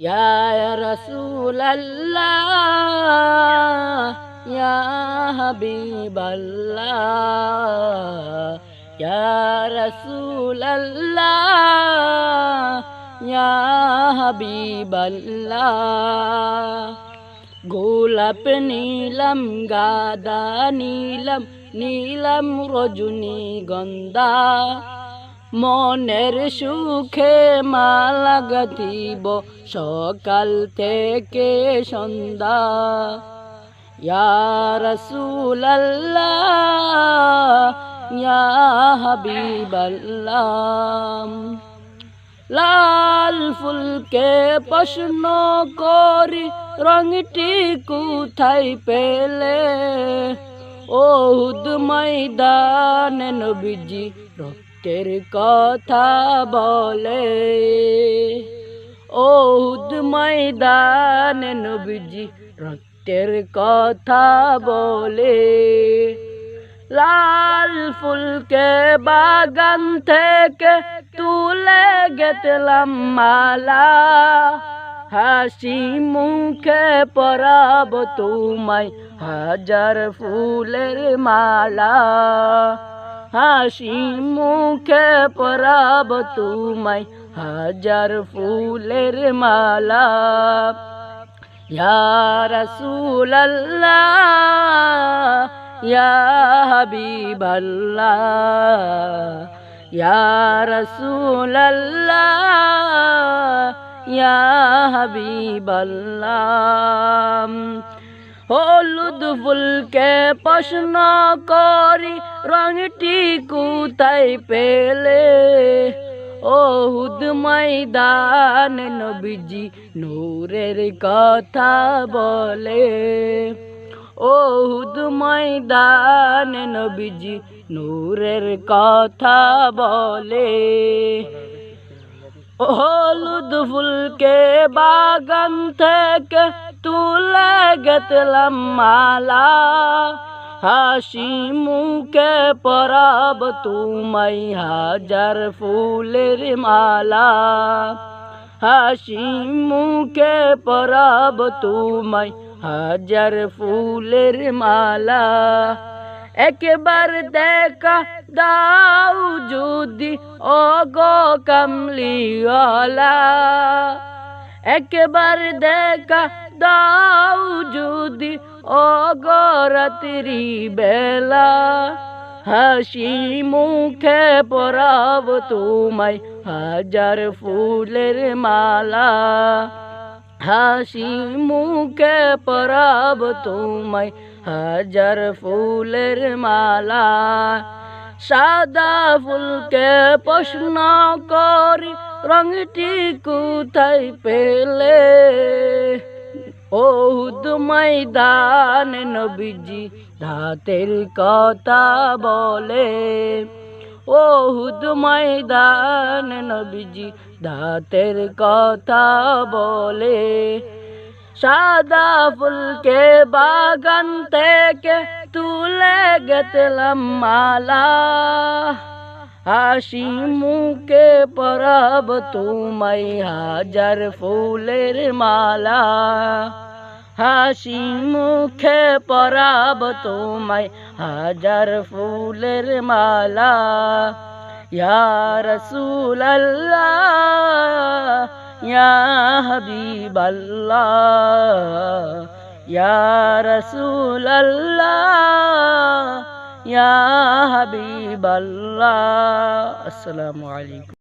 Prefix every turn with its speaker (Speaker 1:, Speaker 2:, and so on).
Speaker 1: يا رسول الله يا حبيب الله يا رسول الله يا حبيب الله গোলাপ নীলম গাদা নীলম নীলম রজনী গন্ধা মনের সুখে মালা গাথিব সকাল থেকে সন্ধ্যা। রাসূলাল্লাহ, ইয়া হাবিবাল্লাহ। লাল ফুলকে প্রশ্ন করি, রঙটি কোথায় পেলে? ওহুদ ময়দান নবীজি রক্তের কথা বলে। ওহুদ ময়দান নবীজি রক্তের কথা বলে। লাল ফুলকে বাগান থেকে তুলে গেতলাম মালা। হাসি মুখে পরাব তোমায় হাজার ফুলের মালা। হাসি মুখে পরাব তোমায় হাজার ফুলের মালা। ইয়া রাসূলাল্লাহ ইয়া হাবিবাল্লাহ। হলুদ ফুলকে প্রশ্ন করি, রঙটি কোথায় পেলে? ওহুদ ময়দান নবীজি নূরের কথা বলে। ওহুদ ময়দান নবীজি নূরের কথা বলে। হলুদ ফুলকে বাগান থেকে তুলে গেতলাম মালা হাসি মুখে পরাব তুমাই হাজার ফুলের মালা হাসি মুখে পরাব তুমাই হাজার ফুলের মালা একবার দেখা দাও যদি ও গো কামলিওয়ালা একবার দেখা দাও যদি গো বেলা। হাসি মুখে পরাব তোমায় হাজার ফুলের মালা। হাসি মুখে পরাব তোমায় হাজার ফুলের মালা। সাদা ফুলকে প্রশ্ন করি রঙটি কোথায় পেলে? ওহুদ ময়দান নবীজি ধাতের কথা বলে। ওহুদ ময়দান নবীজি ধাতের কথা বলে। সাদা ফুলকে বাগান থেকে তুলে গেতলাম মালা। হাসি মুখে পরাব তোমায় হাজার ফুলের মালা। হাসি মুখে পরাব তোমায় হাজার ফুলের মালা। ইয়া রাসূলাল্লাহ, ইয়া হাবিবাল্লাহ, ইয়া يا حبيب الله. السلام عليكم.